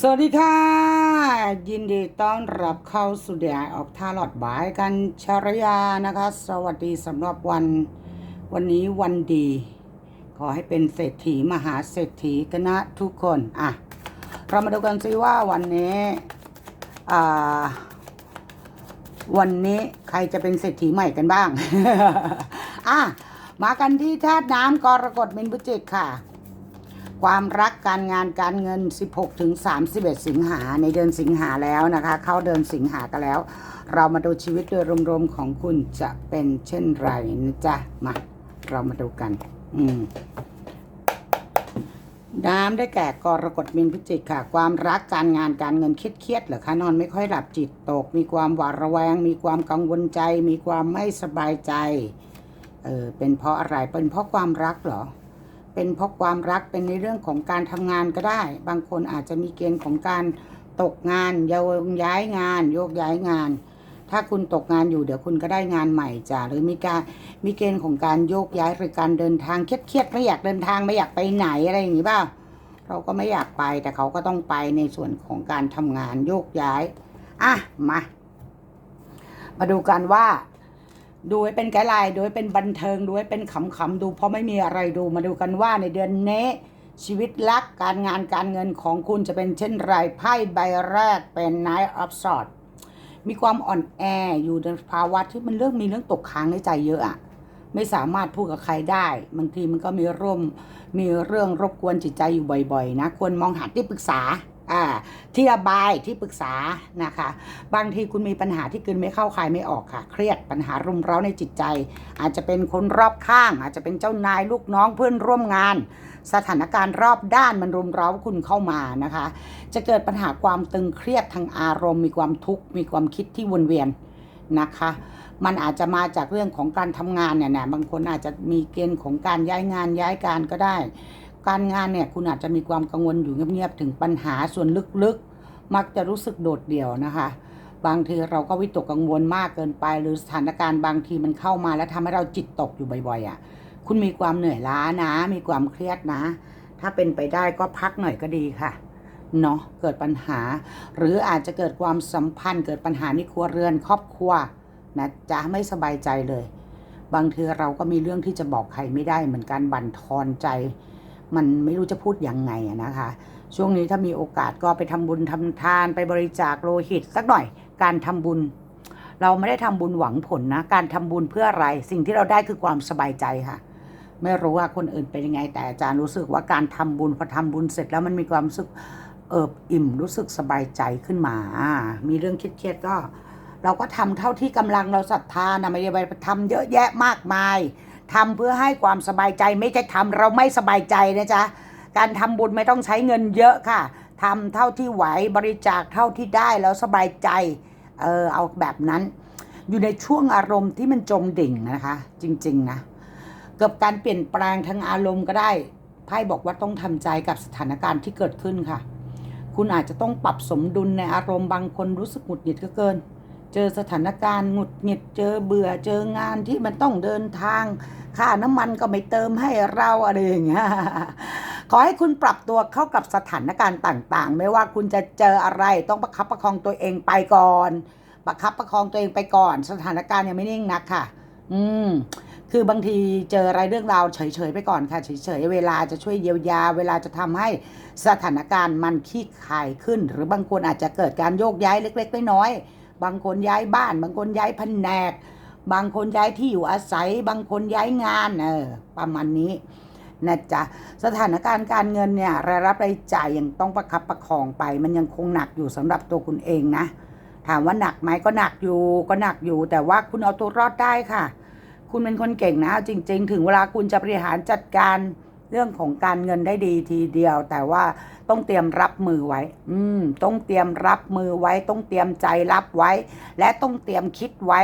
สวัสดีค่ะ ยินดีต้อนรับเข้าสู่เดียออกท่าหลอดบายกันชารยานะคะ สวัสดีสำหรับวันวันนี้วันดี ขอให้เป็นเศรษฐีมหาเศรษฐีกันนะทุกคนอะเรามาดูกันซิว่าวันนี้อ่าวันนี้ใครจะเป็นเศรษฐีใหม่กันบ้าง อะมากันที่ธาตุน้ำกรกฎมินพุจิกค่ะ ความรักการงานการเงิน 16ถึง31 สิงหาในเดือนสิงหาแล้วนะคะ เข้าเดือนสิงหากันแล้ว เรามาดูชีวิตโดยรวมๆของคุณจะเป็นเช่นไรนะจ๊ะมาเรามาดูกัน อืมน้ำได้แก่กรกฎมินพิจิกค่ะ ความรักการงานการเงินเครียดเหรอคะนอนไม่ค่อยหลับจิตตก มีความหวาดระแวง มีความกังวลใจ มีความไม่สบายใจเออเป็นเพราะอะไรเป็นเพราะความรักเหรอ เป็นเพราะความรักเป็นในเรื่องของการทำงานก็ได้ บางคนอาจจะมีเกณฑ์ของการตกงานโยกย้ายงาน โยกย้ายงาน ถ้าคุณตกงานอยู่เดี๋ยวคุณก็ได้งานใหม่จ้ะหรือมีการมีเกณฑ์ของการโยกย้ายหรือการเดินทางเครียดๆไม่อยากเดินทางไม่อยากไปไหนอะไรอย่างนี้เปล่าเราก็ไม่อยากไปแต่เขาก็ต้องไปในส่วนของการทำงานโยกย้ายอะมา มาดูกันว่า ดูให้เป็นไกด์ไลน์ดูให้เป็นบันเทิงดูให้เป็นขำๆดู เพราะไม่มีอะไรดูมาดูกันว่าในเดือนนี้ ชีวิตรักการงานการเงินของคุณจะเป็นเช่นไรไพ่ใบแรกเป็น Night of Swords มีความอ่อนแออยู่ในภาวะที่มันเรื่องมีเรื่องตกค้างในใจเยอะอะไม่สามารถพูดกับใครได้บางทีมันก็มีร่วมมีเรื่องรบกวนจิตใจอยู่บ่อย ๆ นะ ควรมองหาที่ปรึกษา ที่ระบายที่ปรึกษานะคะ บางทีคุณมีปัญหาที่กลืนไม่เข้าคายไม่ออกค่ะ เครียดปัญหารุมเร้าในจิตใจ อาจจะเป็นคนรอบข้าง อาจจะเป็นเจ้านายลูกน้องเพื่อนร่วมงาน สถานการณ์รอบด้านมันรุมเร้าคุณเข้ามานะคะ จะเกิดปัญหาความตึงเครียดทางอารมณ์ มีความทุกข์มีความคิดที่วนเวียนนะคะ มันอาจจะมาจากเรื่องของการทำงานเนี่ยนะบางคนอาจจะมีเกณฑ์ของการย้ายงานย้ายการก็ได้ การงานเนี่ยคุณอาจจะมีความกังวลอยู่เงียบๆถึงปัญหาส่วนลึกๆ มักจะรู้สึกโดดเดี่ยวนะคะ บางทีเราก็วิตกกังวลมากเกินไป หรือสถานการณ์บางทีมันเข้ามาแล้วทำให้เราจิตตกอยู่บ่อยๆอะคุณมีความเหนื่อยล้านะ มีความเครียดนะ ถ้าเป็นไปได้ก็พักหน่อยก็ดีค่ะเนาะเกิดปัญหา หรืออาจจะเกิดความสัมพันธ์เกิดปัญหาในครัวเรือนครอบครัวนะจะไม่สบายใจเลย บางทีเราก็มีเรื่องที่จะบอกใครไม่ได้เหมือนกันบั่นทอนใจ มันไม่รู้จะพูดยังไงอะนะคะ ช่วงนี้ถ้ามีโอกาสก็ไปทำบุญทำทานไปบริจาคโลหิตสักหน่อย การทำบุญ เราไม่ได้ทำบุญหวังผลนะ การทำบุญเพื่ออะไร สิ่งที่เราได้คือความสบายใจค่ะ ไม่รู้ว่าคนอื่นเป็นยังไง แต่อาจารย์รู้สึกว่าการทำบุญพอทำบุญเสร็จแล้วมันมีความรู้สึกเอิบอิ่มรู้สึกสบายใจขึ้นมา มีเรื่องเครียดๆก็ เราก็ทำเท่าที่กำลังเราศรัทธานะไม่ได้ไปทำเยอะแยะมากมาย ทำเพื่อให้ความสบายใจไม่ใช่ทำเราไม่สบายใจนะจ๊ะการทำบุญไม่ต้องใช้เงินเยอะค่ะทำเท่าที่ไหวบริจาคเท่าที่ได้แล้วสบายใจเออเอาแบบนั้น อยู่ในช่วงอารมณ์ที่มันจมดิ่งนะคะ จริง ๆ นะเกิดการเปลี่ยนแปลงทางอารมณ์ก็ได้ไพ่บอกว่าต้องทำใจกับสถานการณ์ที่เกิดขึ้นค่ะ คุณอาจจะต้องปรับสมดุลในอารมณ์บางคนรู้สึกหงุดหงิดก็เกิน เจอสถานการณ์หงุดหงิดเจอเบื่อเจองานที่มันต้องเดินทาง ค่าน้ำมันก็ไม่เติมให้เราอะไรอย่างเงี้ยขอให้คุณปรับตัวเข้ากับสถานการณ์ต่าง ๆ ไม่ว่าคุณจะเจออะไรต้องประคับประคองตัวเองไปก่อน ประคับประคองตัวเองไปก่อน สถานการณ์ยังไม่นิ่งนักค่ะ อืมคือบางทีเจออะไรเรื่องราวเฉยๆไปก่อนค่ะเฉยๆเวลาจะช่วยเยียวยา เวลาจะทำให้สถานการณ์มันขี้คายขึ้น หรือบางคนอาจจะเกิดการโยกย้ายเล็ก ๆ น้อยๆ บางคนย้ายบ้าน บางคนย้ายแผนก บางคนย้ายที่อยู่อาศัย บางคนย้ายงานเออประมาณนี้นะจ๊ะสถานการณ์การเงินเนี่ยรายรับรายจ่ายยังต้องประคับประคองไป มันยังคงหนักอยู่สำหรับตัวคุณเองนะ ถามว่าหนักไหมก็หนักอยู่ก็หนักอยู่ แต่ว่าคุณเอาตัวรอดได้ค่ะ คุณเป็นคนเก่งนะจริง ๆ ถึงเวลาคุณจะบริหารจัดการ เรื่องของการเงินได้ดีทีเดียว แต่ว่าต้องเตรียมรับมือไว้ อืม ต้องเตรียมรับมือไว้ ต้องเตรียมใจรับไว้ และต้องเตรียมคิดไว้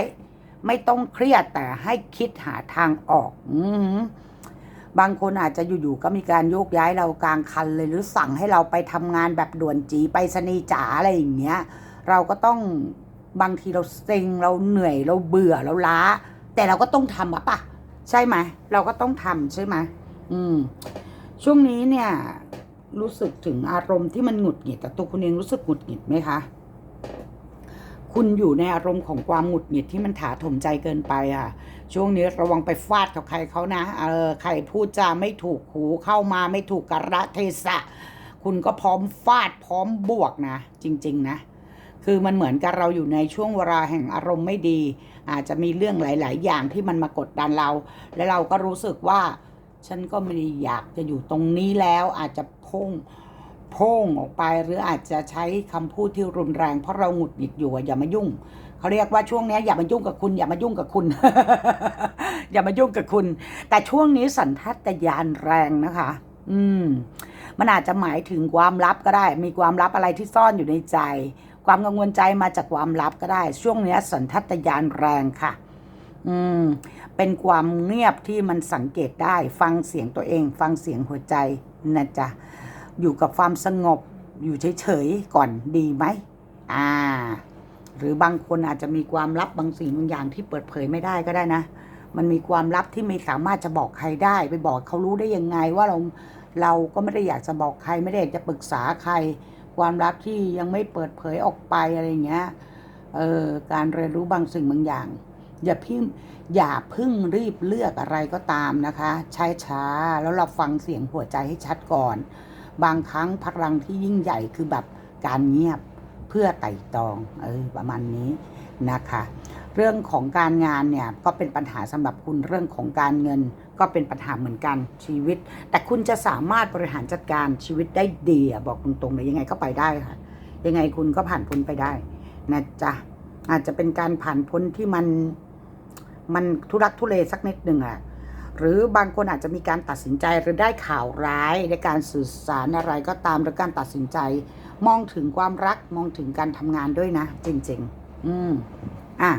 ไม่ต้องเครียดแต่ให้คิดหาทางออก อืมบางคนอาจจะอยู่ๆก็มีการโยกย้ายเรากลางคันเลยหรือสั่งให้เราไปทำงานแบบด่วนจีไปสนีจ๋าอะไรอย่างเงี้ย เราก็ต้องบางทีเราเซ็งเราเหนื่อยเราเบื่อเราล้า แต่เราก็ต้องทำอะปะใช่ไหมเราก็ต้องทำใช่ไหม อืม ช่วงนี้เนี่ย รู้สึกถึงอารมณ์ที่มันหงุดหงิดแต่ตัวคุณเองรู้สึกหงุดหงิดไหมคะ คุณอยู่ในอารมณ์ของความหงุดหงิดที่มันถาถมใจเกินไปอะ ช่วงนี้ระวังไปฟาดกับใครเขานะ เออ ใครพูดจาไม่ถูกหูเข้ามาไม่ถูกกระเทศะ คุณก็พร้อมฟาดพร้อมบวกนะ จริง ๆ นะคือมันเหมือนกับเราอยู่ในช่วงเวลาแห่งอารมณ์ไม่ดี อาจจะมีเรื่องหลาย ๆ อย่างที่มันมากดดันเรา และเราก็รู้สึกว่า ฉันก็ไม่ได้อยากจะอยู่ตรงนี้แล้วอาจจะพุ่งพุ่งออกไปหรืออาจจะใช้คำพูดที่รุนแรง เพราะเราหงุดหงิดอยู่อะอย่ามายุ่งเขาเรียกว่าช่วงนี้อย่ามายุ่งกับคุณ อย่ามายุ่งกับคุณ อย่ามายุ่งกับคุณ แต่ช่วงนี้สันทัตยานแรงนะคะ อืม มันอาจจะหมายถึงความลับก็ได้ มีความลับอะไรที่ซ่อนอยู่ในใจ ความกังวลใจมาจากความลับก็ได้ ช่วงนี้สันทัตยานแรงค่ะ อืม เป็นความเงียบที่มันสังเกตได้ ฟังเสียงตัวเอง ฟังเสียงหัวใจนะจ๊ะ อยู่กับความสงบ อยู่เฉยๆก่อนดีไหม อ่า หรือบางคนอาจจะมีความลับบางสิ่งบางอย่างที่เปิดเผยไม่ได้ก็ได้นะ มันมีความลับที่ไม่สามารถจะบอกใครได้ ไปบอกเขารู้ได้ยังไงว่าเรา เราก็ไม่ได้อยากจะบอกใคร ไม่ได้อยากจะปรึกษาใคร ความลับที่ยังไม่เปิดเผยออกไปอะไรเงี้ย เออ การเรียนรู้บางสิ่งบางอย่าง อย่าพิมอย่าพึ่งรีบเลือกอะไรก็ตามนะคะใช้ช้าแล้วเราฟังเสียงหัวใจให้ชัดก่อน บางครั้งพลังที่ยิ่งใหญ่คือแบบการเงียบเพื่อไต่ตองเออประมาณนี้นะคะ เรื่องของการงานเนี่ยก็เป็นปัญหาสำหรับคุณเรื่องของการเงิน ก็เป็นปัญหาเหมือนกันชีวิต แต่คุณจะสามารถบริหารจัดการชีวิตได้ดีบอกตรงๆเลยยังไงก็ไปได้ค่ะ ยังไงคุณก็ผ่านพ้นไปได้นะจ๊ะอาจจะเป็นการผ่านพ้นที่มัน มันทุรักทุเลสักนิดหนึ่งอะหรือบางคนอาจจะมีการตัดสินใจหรือได้ข่าวร้ายในการสื่อสารอะไรก็ตามหรือการตัดสินใจ มองถึงความรักมองถึงการทำงานด้วยนะ จริง ๆ อืมอะ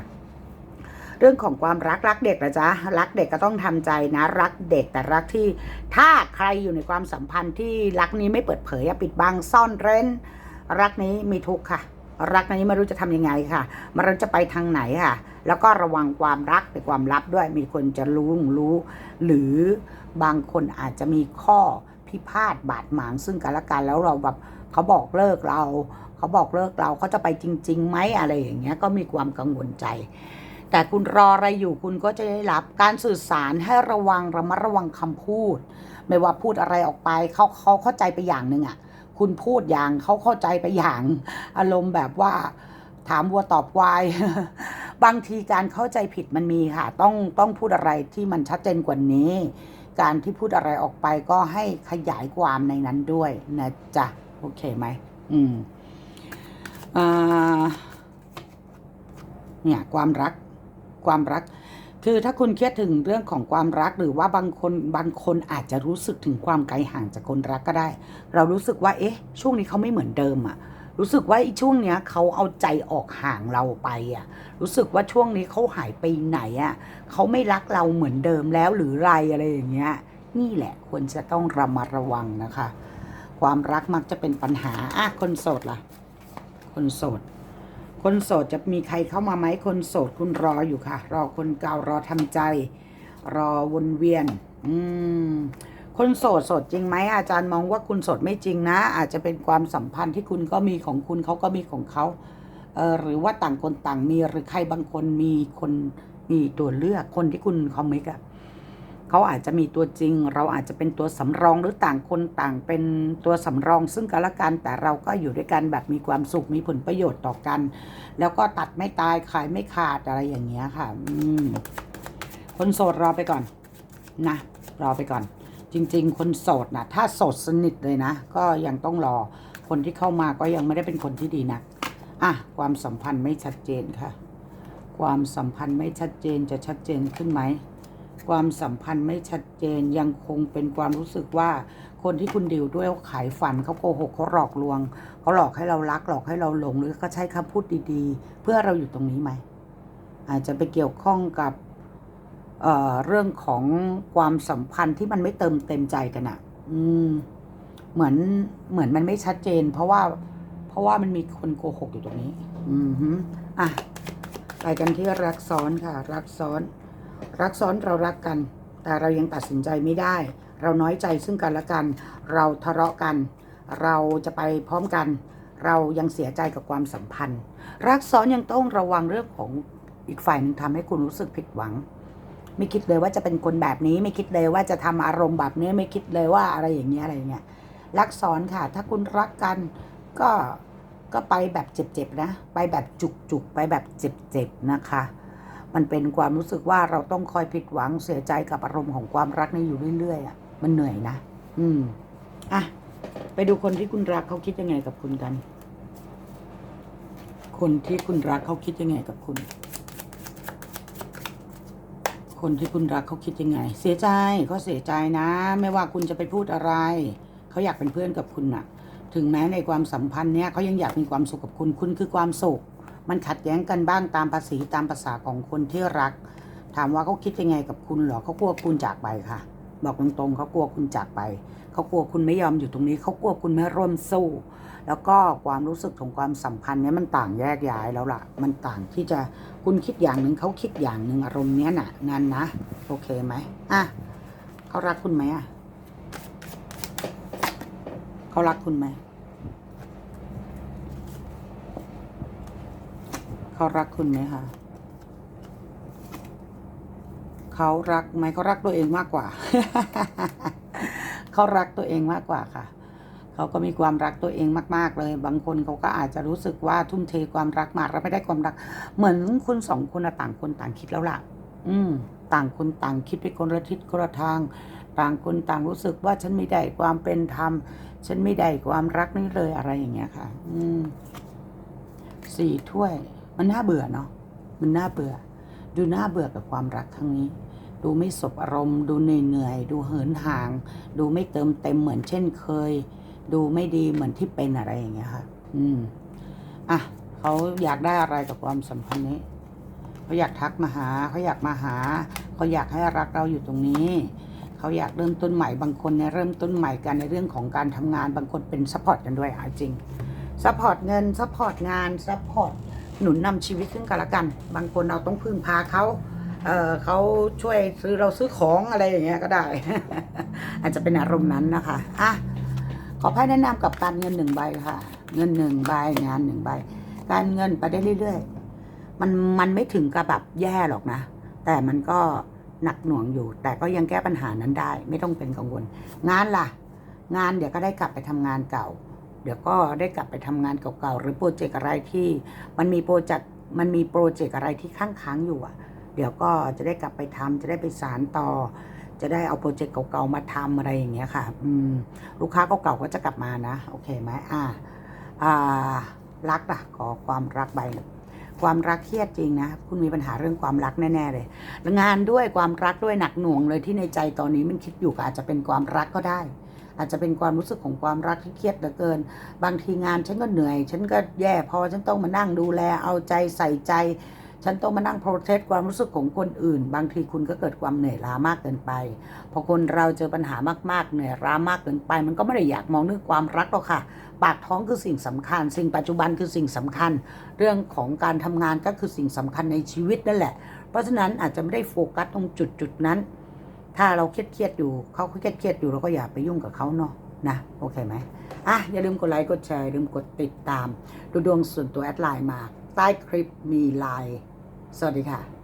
เรื่องของความรักรักเด็กนะจ๊ะรักเด็กก็ต้องทำใจนะ รักเด็กแต่รักที่ ถ้าใครอยู่ในความสัมพันธ์ที่รักนี้ไม่เปิดเผยปิดบังซ่อนเร้น รักนี้มีทุกข์ค่ะ รักนี้ไม่รู้จะทำยังไงค่ะมันจะไปทางไหนค่ะ แล้วก็ระวังความรักเป็นความลับด้วย มีคนจะรู้รู้ หรือบางคนอาจจะมีข้อพิพาทบาดหมางซึ่งกันและกันแล้วเราแบบเขาบอกเลิกเรา เขาบอกเลิกเราเขาจะไปจริงๆไหมอะไรอย่างเงี้ยก็มีความกังวลใจ แต่คุณรออะไรอยู่คุณก็จะได้รับการสื่อสารให้ระวังระมัดระวังคำพูด ไม่ว่าพูดอะไรออกไปเขาเขาเข้าใจไปอย่างหนึ่งอะคุณพูดอย่างเขาเข้าใจไปอย่าง อารมณ์แบบว่าถามวัวตอบควาย บางทีการเข้าใจผิดมันมีค่ะ ต้องต้องพูดอะไรที่มันชัดเจนกว่านี้ การที่พูดอะไรออกไปก็ให้ขยายความในนั้นด้วยนะจ๊ะ โอเคไหมอืมอ่าเนี่ยความรักความรัก คือถ้าคุณเครียดถึงเรื่องของความรักหรือว่าบางคนบางคนอาจจะรู้สึกถึงความไกลห่างจากคนรักก็ได้ เรารู้สึกว่า เอ๊ะ ช่วงนี้เขาไม่เหมือนเดิมอะ รู้สึกว่าไอ้ช่วงเนี้ยเขาเอาใจออกห่างเราไปอะ รู้สึกว่าช่วงนี้เขาหายไปไหนอะเขาไม่รักเราเหมือนเดิมแล้วหรือไรอะไรอย่างเงี้ย นี่แหละควรจะต้องระมัดระวังนะคะ ความรักมักจะเป็นปัญหาอะคนโสดล่ะ คนโสด คนโสดจะมีใครเข้ามาไหมคนโสดคุณรออยู่ค่ะ รอคนเก่ารอทำใจ รอวนเวียน อืม คนโสดโสดจริงไหมอาจารย์มองว่าคุณโสดไม่จริงนะ อาจจะเป็นความสัมพันธ์ที่คุณก็มีของคุณเขาก็มีของเขาเออหรือว่าต่างคนต่างมีหรือใครบางคนมีคนมีตัวเลือกคนที่คุณคอมมิกอะเขาอาจจะมีตัวจริง เราอาจจะเป็นตัวสำรองหรือต่างคนต่างเป็นตัวสำรอง ซึ่งกันและกันแต่เราก็อยู่ด้วยกันแบบมีความสุขมีผลประโยชน์ต่อกัน แล้วก็ตัดไม่ตายขายไม่ขาดอะไรอย่างเงี้ยค่ะ อืมคนโสดรอไปก่อน นะ รอไปก่อน จริง ๆ คนโสดนะถ้าโสดสนิทเลยนะ ก็ยังต้องรอคนที่เข้ามาก็ยังไม่ได้เป็นคนที่ดีนะอะความสัมพันธ์ไม่ชัดเจนค่ะ ความสัมพันธ์ไม่ชัดเจนจะชัดเจนขึ้นไหมความสัมพันธ์ไม่ชัดเจนยังคงเป็นความรู้สึกว่า คนที่คุณดิวด้วยเขาขายฝันเขาโกหกเขาหลอกลวงเขาหลอกให้เรารักหลอกให้เราหลงหรือเขาใช้คำพูดดีๆ เพื่อเราอยู่ตรงนี้ไหมอาจจะไปเกี่ยวข้องกับ เเรื่องของความสัมพันธ์ที่มันไม่เติมเต็มใจกันอะอืม เหมือนเหมือนมันไม่ชัดเจน เพราะว่า เพราะว่ามันมีคนโกหกอยู่ตรงนี้ อืมฮึอะไปกันที่รักซ้อนค่ะ รักซ้อน รักซ้อนเรารักกัน แต่เรายังตัดสินใจไม่ได้ เราน้อยใจซึ่งกันและกัน เราทะเลาะกัน เราจะไปพร้อมกัน เรายังเสียใจกับความสัมพันธ์ รักซ้อนยังต้องระวังเรื่องของอีกฝ่ายหนึ่งทำให้คุณรู้สึกผิดหวัง ไม่คิดเลยว่าจะเป็นคนแบบนี้ ไม่คิดเลยว่าจะทำอารมณ์แบบนี้ไม่คิดเลยว่าอะไรอย่างเงี้ยอะไรเงี้ยรักซ้อนค่ะ ถ้าคุณรักกันก็ก็ไปแบบเจ็บๆนะ ไปแบบจุกๆ ไปแบบเจ็บๆนะคะ มันเป็นความรู้สึกว่าเราต้องคอยผิดหวังเสียใจกับอารมณ์ของความรักนี้อยู่เรื่อยๆอะมันเหนื่อยนะ อืมอะไปดูคนที่คุณรักเขาคิดยังไงกับคุณกัน คนที่คุณรักเขาคิดยังไงกับคุณ คนที่คุณรักเขาคิดยังไง เสียใจเขาเสียใจนะ ไม่ว่าคุณจะไปพูดอะไร เขาอยากเป็นเพื่อนกับคุณน่ะ ถึงแม้ในความสัมพันธ์เนี้ยเขายังอยากมีความสุขกับคุณ คุณคือความสุข มันขัดแย้งกันบ้างตามภาษีตามภาษาของคนที่รัก ถามว่าเขาคิดยังไงกับคุณเหรอเขากลัวคุณจากไปค่ะ บอกตรงๆเขากลัวคุณจากไป เขากลัวคุณไม่ยอมอยู่ตรงนี้ เขากลัวคุณไม่ร่วมสู้ แล้วก็ความรู้สึกของความสัมพันธ์เนี้ยมันต่างแยกย้ายแล้วล่ะ มันต่างที่จะคุณคิดอย่างหนึ่งเขาคิดอย่างหนึ่งอารมณ์เนี้ยน่ะนั่นนะ โอเคไหมอะเขารักคุณไหมอะเขารักคุณไหมเขารักคุณไหมคะ เขารักไหมเขารักตัวเองมากกว่า เขารักตัวเองมากกว่าค่ะ เขาก็มีความรักตัวเองมาก ๆ เลย บางคนเขาก็อาจจะรู้สึกว่าทุ่มเทความรักมากแล้วไม่ได้ความรัก เหมือนคุณสองคนต่างคนต่างคิดแล้วล่ะ อืม ต่างคนต่างคิดไปคนละทิศคนละทาง ต่างคนต่างรู้สึกว่าฉันไม่ได้ความเป็นธรรม ฉันไม่ได้ความรักนี่เลยอะไรอย่างเงี้ยค่ะ อืมสี่ถ้วย มันน่าเบื่อเนาะ มันน่าเบื่อ ดูน่าเบื่อกับความรักครั้งนี้ ดูไม่สบอารมณ์ ดูเหนื่อยๆดูเหินห่าง ดูไม่เติมเต็มเหมือนเช่นเคย ดูไม่ดีเหมือนที่เป็นอะไรอย่างเงี้ยค่ะ อืมอะเขาอยากได้อะไรกับความสัมพันธ์นี้เขาอยากทักมาหาเขาอยากมาหาเขาอยากให้รักเราอยู่ตรงนี้เขาอยากเริ่มต้นใหม่บางคนเนี่ยเริ่มต้นใหม่กันในเรื่องของการทำงานบางคนเป็นซัพพอร์ตกันด้วยอะจริงซัพพอร์ตเงินซัพพอร์ตงานซัพพอร์ตหนุนนำชีวิตซึ่งกันและกัน บางคนเราต้องพึ่งพาเขา เออเขาช่วยซื้อเราซื้อของอะไรอย่างเงี้ยก็ได้ อาจจะเป็นอารมณ์นั้นนะคะอะขอไพ่แนะนำกับการเงินหนึ่งใบค่ะ เงินหนึ่งใบงานหนึ่งใบ การเงินไปได้เรื่อยๆ มันมันไม่ถึงกับแบบแย่หรอกนะ แต่มันก็หนักหน่วงอยู่ แต่ก็ยังแก้ปัญหานั้นได้ ไม่ต้องเป็นกังวล งานล่ะ งานเดี๋ยวก็ได้กลับไปทำงานเก่า เดี๋ยวก็ได้กลับไปทำงานเก่าๆหรือโปรเจกต์อะไรที่ มันมีโปรเจกต์มันมีโปรเจกต์อะไรที่ค้างค้างอยู่อะ เดี๋ยวก็จะได้กลับไปทำจะได้ไปสารต่อ จะได้เอาโปรเจกต์เก่าๆมาทำอะไรอย่างเงี้ยค่ะ อืม ลูกค้าเก่าๆก็จะกลับมานะ โอเคไหมอ่าอ่ารักล่ะ ขอความรักใบความรักเครียดจริงนะ คุณมีปัญหาเรื่องความรักแน่ ๆ เลยลงานด้วยความรักด้วยหนักหน่วงเลยที่ในใจตอนนี้มันคิดอยู่ก็อาจจะเป็นความรักก็ได้ อาจจะเป็นความรู้สึกของความรักที่เครียดเหลือเกิน บางทีงานฉันก็เหนื่อย ฉันก็แย่พอฉันต้องมานั่งดูแลเอาใจใส่ใจ ฉันต้องมานั่งโปรเทคความรู้สึกของคนอื่น บางทีคุณก็เกิดความเหนื่อยล้ามากเกินไป พอคนเราเจอปัญหามากๆ เหนื่อยล้ามากเกินไป มันก็ไม่ได้อยากมองเรื่องความรักหรอกค่ะ ปากท้องคือสิ่งสำคัญ สิ่งปัจจุบันคือสิ่งสำคัญ เรื่องของการทำงานก็คือสิ่งสำคัญในชีวิตนั่นแหละ เพราะฉะนั้นอาจจะไม่ได้โฟกัสตรงจุดจุดๆนั้น ถ้าเราเครียดเครียดๆอยู่เขาเครียดเครียดๆอยู่เราก็อย่าไปยุ่งกับเขาเนาะนะโอเคไหมอะอย่าลืมกดไลค์กดแชร์อย่าลืมกดติดตาม ดูดวงส่วนตัวแอดไลน์มา ใต้คลิปมีไลน์ สวัสดีค่ะ